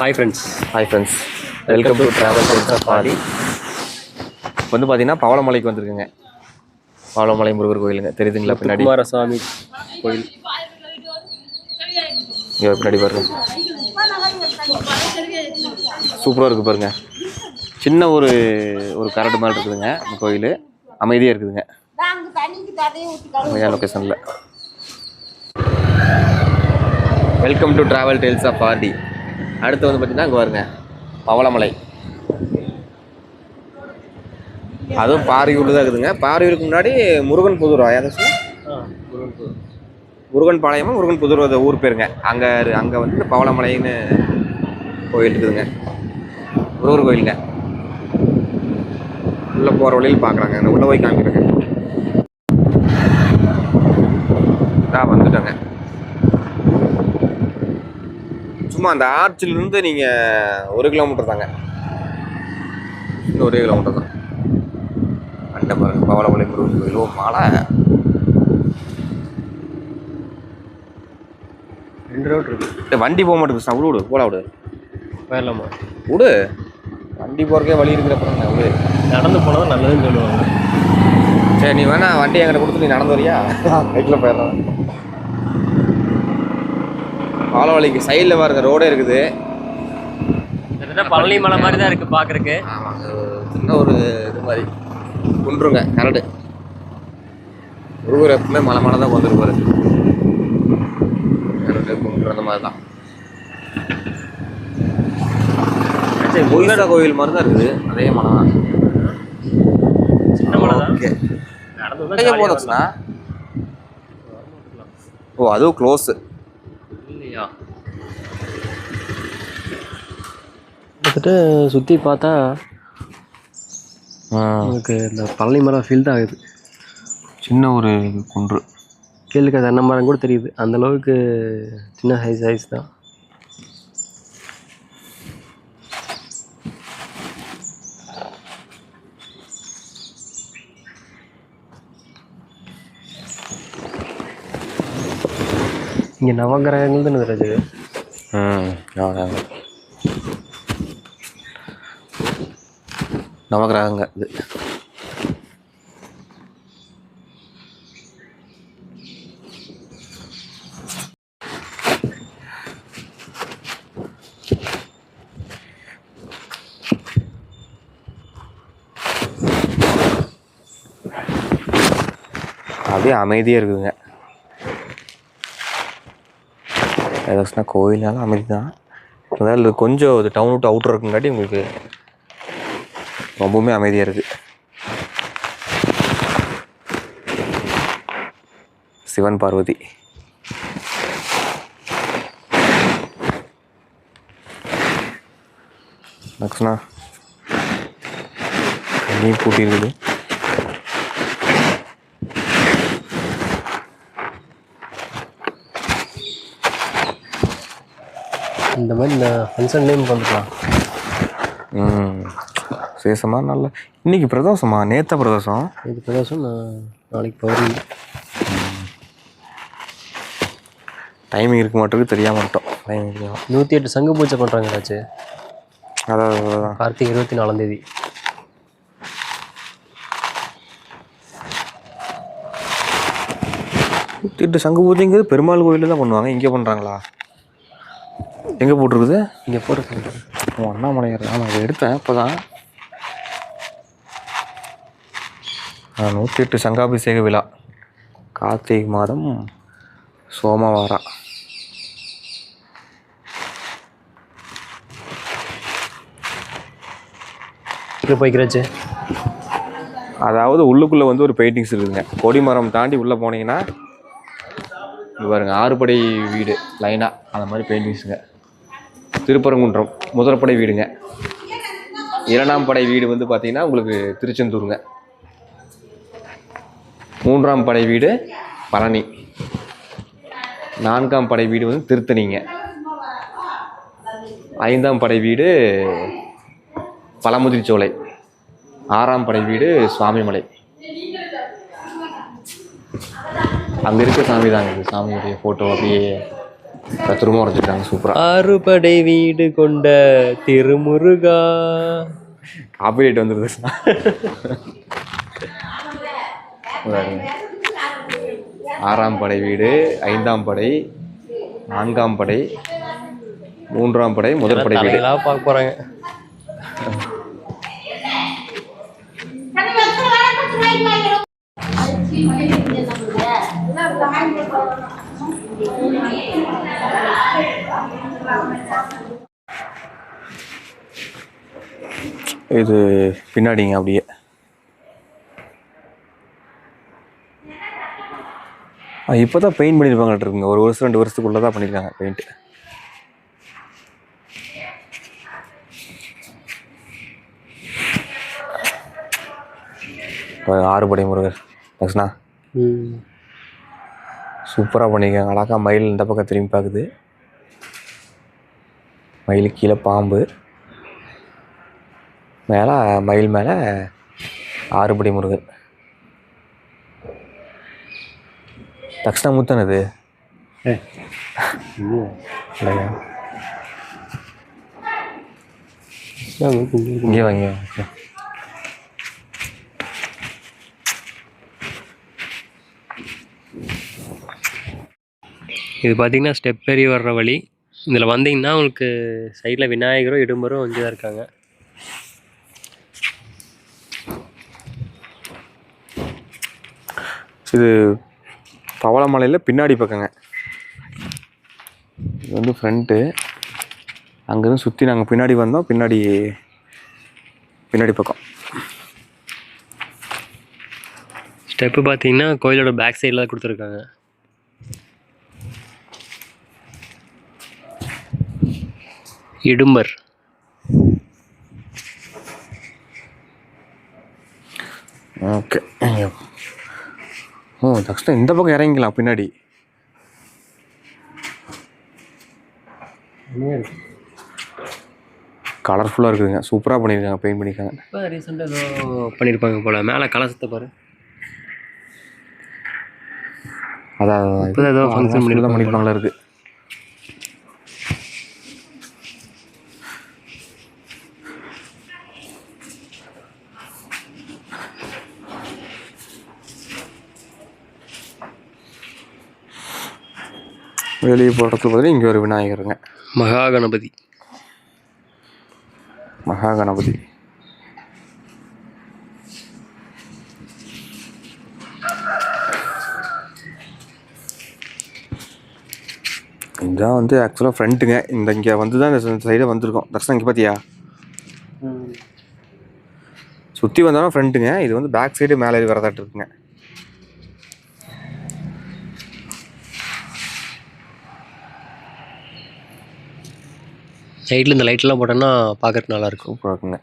Hi friends hi friends welcome to travel பாடி வந்து பார்த்தீங்கன்னா பவளமலைக்கு வந்திருக்குங்க. பவளமலை முருகர் கோயிலுங்க. தெரியுதுங்களா பின்னாடி? குமாரசாமி கோயில். இங்கே பின்னாடி பாருங்க. சூப்பராக இருக்குது பாருங்க. சின்ன ஒரு ஒரு கரடு மாதிரி இருக்குதுங்க இந்த கோயில். அமைதியாக இருக்குதுங்க. அமைதியான லொக்கேஷனில் welcome to travel tales of RT அடுத்து வந்து பார்த்தீங்கன்னா இங்கே பாருங்க பவளமலை. அதுவும் பாரியூரில் தான் இருக்குதுங்க. பாரியூருக்கு முன்னாடி முருகன் புதூர்? யாரும் முருகன் பாளையமும் முருகன் புதூர் அது ஊர் பேருங்க. அங்கே அங்கே வந்து பவளமலைன்னு கோயில் இருக்குதுங்க. முருகர் கோயிலுங்க. உள்ளே போகிற வழியில் பார்க்குறாங்க உள்ளே போய் காமிக்கிறேங்க நான் வந்துட்டேங்க சும்மா அந்த ஆர்ச்சிலிருந்து நீங்கள் ஒரு கிலோமீட்டர் தாங்க. இன்னும் ஒரே கிலோமீட்டர் தான். அண்டை பாருங்க பவளமலை முருகன் கோயில். ஓ மாலை. ரெண்டு ரோட் இருக்கு. டேய், வண்டி போக மாட்டேங்குது சார். விடு போடா விடு. போயிடலாமா? விடு. வண்டி போகிறக்கே வழி இருக்கிறப்ப விடு. நடந்து போனால் நல்லதுன்னு சொல்லுவாங்க. சரி நீ வேணா வண்டி என்கிட்ட கொடுத்து நீ நடந்து வரியா? பைக்கில் போயிடுறேன் பாலவழிக்கு சைடில் பாருங்க ரோடே இருக்குது. பழனி மலை மாதிரி தான் இருக்குது பார்க்குறக்கு சின்ன ஒரு இது மாதிரி. குன்றுங்க கரடு. முருகர் எப்பவுமே மலை மலை தான் வந்துருப்பாரு கரடு குன்று அந்த மாதிரி தான். கோயிலோட கோயில் மாதிரி தான் இருக்குது. அதே மலை தான். சின்ன மலை தான். ஓகே. நடந்து போதுச்சுண்ணா ஓ அதுவும் க்ளோஸு கிட்டத்தட்ட சுற்றி பார்த்தா உங்களுக்கு இந்த பழனி மரம் ஃபீல் தான் ஆகுது. சின்ன ஒரு குன்று. கீழே தென்னை மரம் கூட தெரியுது. அந்த அளவுக்கு சின்ன சைஸ் சைஸ் தான். இங்கே நவகிரகங்கள் தானே ம் அவ்வளோதாங்க நவகிரகங்க இது அப்படியே அமைதியாக இருக்குதுங்க. ஏதாச்சும்னா கோயில்னாலும் அமைதி தான் அதாவது கொஞ்சம் இது டவுன் விட்டு அவுட்ரு இருக்குங்காட்டி உங்களுக்கு ரொம்பவுமே அமைதியாக இருக்குது சிவன் பார்வதி. நக்ஸ்னா கண்ணியும் பூட்டி இருக்குது இந்த மாதிரி இந்த ஃபங்க்ஷன் நேம் வந்துக்கலாம் ம். விசேஷமாக நல்ல இன்னைக்கு பிரதோஷமா? நேத்த பிரதோஷம்? இது பிரதோஷம் நான் நாளைக்கு பௌர்ணமி. டைமிங் இருக்க மாட்டேங்குது தெரியாம மாட்டோம் டைமிங் நூற்றி எட்டு சங்கு பூஜை பண்ணுறாங்க ராஜு. அதான் அதான் கார்த்திகை இருபத்தி நாலாம் தேதி. திட்டு சங்கு பூஜைங்கிறது பெருமாள் கோயிலில் தான் பண்ணுவாங்க. இங்கே பண்ணுறாங்களா எங்கே போட்டிருக்குது? இங்கே போட்டு ஓ அண்ணாமலையார். ஆமாம் இதை எடுத்தேன் இப்போ தான் நூற்றி எட்டு சங்காபிஷேக விழா. கார்த்திகை மாதம் சோமவாரா. இங்கே போய்க்கிறாச்சு? அதாவது உள்ளுக்குள்ளே வந்து ஒரு பெயிண்டிங்ஸ் இருக்குதுங்க. கொடிமரம் தாண்டி உள்ளே போனீங்கன்னா பாருங்க ஆறுபடை வீடு லைனாக அந்த மாதிரி பெயிண்டிங்ஸுங்க திருப்பரங்குன்றம் முதற்படை வீடுங்க. இரண்டாம் படை வீடு வந்து பார்த்தீங்கன்னா உங்களுக்கு திருச்செந்தூருங்க. மூன்றாம் படை வீடு பழனி. நான்காம் படை வீடு வந்து திருத்தணிங்க. ஐந்தாம் படை வீடு பழமுதிர்ச்சோலை ஆறாம் படை வீடு சுவாமிமலை. அங்கே இருக்க சாமி தாங்க இது. சாமியுடைய ஃபோட்டோ அப்படியே தத்துருமா வரைஞ்சிருக்காங்க. சூப்பராக ஆறுபடை வீடு கொண்ட திருமுருகா. காப்பிரைட் வந்துருது. ஆறாம் படை வீடு ஐந்தாம் படை நான்காம் படை மூன்றாம் படை முதல் படை வீடு. பார்க்க போறாங்க. இது பின்னாடிங்க அப்படியே. இப்போ தான் பெயிண்ட் பண்ணியிருப்பாங்க இருக்குங்க. ஒரு வருஷம் ரெண்டு வருஷத்துக்குள்ளே தான் பண்ணியிருக்காங்க பெயிண்ட் ஆறுபடை முருகர் லக்ஷ்ணா. சூப்பராக பண்ணியிருக்காங்க அழகா மயில் இந்த பக்கம் திரும்பி பார்க்குது மயில் கீழே பாம்பு. மேலே மயில் மேலே ஆறுபடி முருகன் அது இல்லையா இங்கே வாங்க இது பார்த்தீங்கன்னா ஸ்டெப் ஏறி வர்ற வழி. இதில் வந்தீங்கன்னா உங்களுக்கு சைடில் விநாயகரும் இடும்பரும் இங்கே தான் இருக்காங்க. இது பவளமலையில் பின்னாடி பக்கங்க. இது வந்து ஃப்ரண்ட்டு அங்கேருந்து சுற்றி நாங்கள் பின்னாடி வந்தோம். பின்னாடி பின்னாடி பக்கம். ஸ்டெப்பு பார்த்தீங்கன்னா கோயிலோட பேக் சைடில் தான் கொடுத்துருக்காங்க. இடும்பர். ஓகே ஓ தக்ஷணா இந்த பக்கம் இறங்கிக்கலாம் பின்னாடி. கலர்ஃபுல்லாக இருக்குதுங்க. சூப்பராக பண்ணியிருக்காங்க பெயிண்ட் பண்ணியிருக்காங்க இப்போ ரீசெண்டாக ஏதோ பண்ணியிருப்பாங்க போல். மேலே கலசத்தை பாரு. அதான் இப்போதான் ஏதோ function தான் பண்ணியிருப்பாங்க பண்ணியிருப்பாங்களா இருக்குது வெளியே போடுறதுக்கு பதில் இங்கே ஒரு விநாயகருங்க. மகா கணபதி மகா கணபதி இதுதான் வந்து ஆக்சுவலாக ஃப்ரண்ட்டுங்க இந்த இங்கே வந்து தான் இந்த சைடை வந்திருக்கோம். தர்ஷனம் இங்கே பார்த்தியா சுற்றி வந்தாலும் ஃப்ரண்ட்டுங்க இது வந்து பேக் சைடு மேலே வரதாட்டு இருக்குங்க. சைடில் இந்த லைட்லாம் போட்டோன்னா பார்க்கறதுக்கு நல்லாயிருக்கும். சூப்பராக இருக்குங்க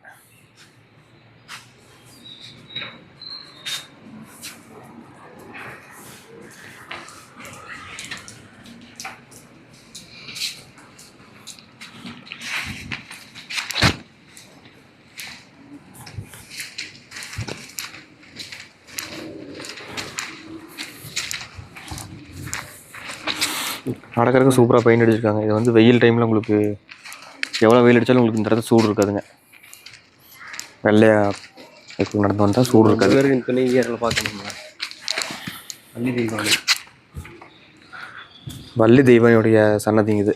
நடக்கிறதுக்கு சூப்பராக பெயிண்ட் அடிச்சிருக்காங்க. இது வந்து வெயில் டைமில் உங்களுக்கு எவ்வளோ வெயில் அடித்தாலும் உங்களுக்கு இந்த இடத்துல சூடு இருக்காதுங்க. வெள்ளையா இப்படி நடந்து வந்தால் சூடு இருக்காது. பேருக்கு துணை ஈரில் பார்க்கணுமா அள்ளி தீபாவளி வள்ளி தெய்வனுடைய சன்னதிங்க இது.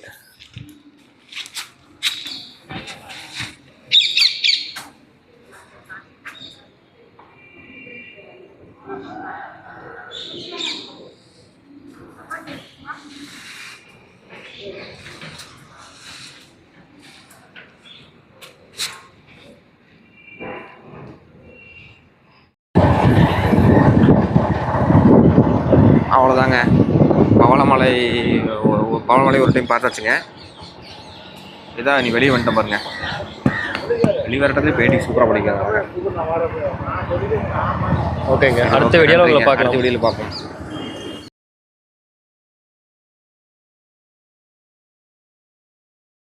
அவ்வளோதாங்க பவளமலை பவளமலை ஒரு டைம் பார்த்தாச்சுங்க. இதான் நீ வெளியே வந்துட்ட பாருங்க. வெளியே வரட்டதே பெயிண்டிங் சூப்பராக பண்ணிக்கிறாங்க ஓகேங்க. அடுத்த வீடியோவில் உங்களை பார்க்கலாம். அடுத்த வீடியோவில் பார்ப்போம்.